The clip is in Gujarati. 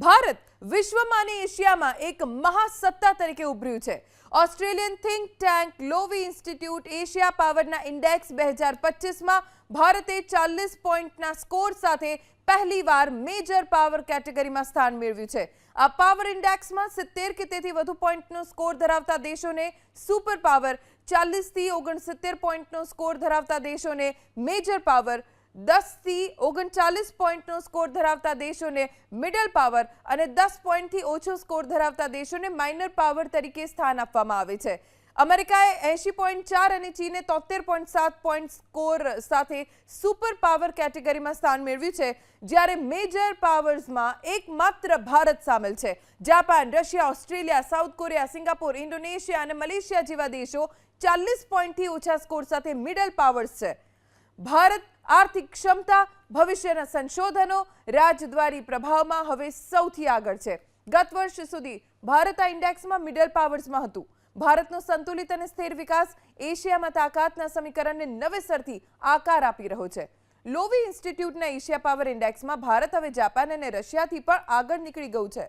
ભારત વિશ્વમાં અને એશિયામાં એક મહાસત્તા તરીકે ઉભર્યું છે. Australian think tank Lowy institute Asia પાવરના ઇન્ડેક્સ બે હજાર પચીસમાં ભારતે ચાલીસ પોઈન્ટના સ્કોર સાથે પહેલીવાર મેજર પાવર કેટેગરીમાં સ્થાન મેળવ્યું છે. આ પાવર ઇન્ડેક્સમાં સિત્તેર કે તેથી વધુ પોઈન્ટનો સ્કોર ધરાવતા દેશોને સુપર પાવર ચાલીસથી ઓગણસિત્તેર પોઈન્ટનો સ્કોર ધરાવતા દેશોને મેજર પાવર દસથી ઓગણચાલીસ પોઈન્ટનો સ્કોર ધરાવતા દેશોને મિડલ પાવર અને દસ પોઈન્ટથી ઓછો સ્કોર ધરાવતા દેશોને માઇનર પાવર તરીકે સ્થાન આપવામાં આવે છે. અમેરિકાએ એંશી પોઈન્ટ ચાર અને ચીને તોતેર પોઈન્ટ સાત પોઈન્ટ સ્કોર સાથે સુપર પાવર કેટેગરીમાં સ્થાન મેળવ્યું છે, જ્યારે મેજર પાવર્સમાં એકમાત્ર ભારત સામેલ છે. Japan, Russia, Australia, South Korea, Singapore, Indonesia અને મલેશિયા જેવા દેશો ચાલીસ પોઈન્ટથી ઓછા સ્કોર સાથે મિડલ પાવર્સ છે. ભારત આર્થિક ક્ષમતા, ભવિષ્યના સંશોધનો, રાજદ્વારી પ્રભાવમાં હવે સૌથી આગળ છે. ગત વર્ષ સુધી ભારત આ ઇન્ડેક્સમાં મિડલ પાવર્સમાં હતું. ભારતનો સંતુલિત અને સ્થિર વિકાસ એશિયામાં તાકાતના સમીકરણને નવેસરથી આકાર આપી રહ્યો છે. લોવી ઇન્સ્ટિટ્યૂટના એશિયા પાવર ઇન્ડેક્સમાં ભારત હવે જાપાન અને રશિયાથી પણ આગળ નીકળી ગયું છે.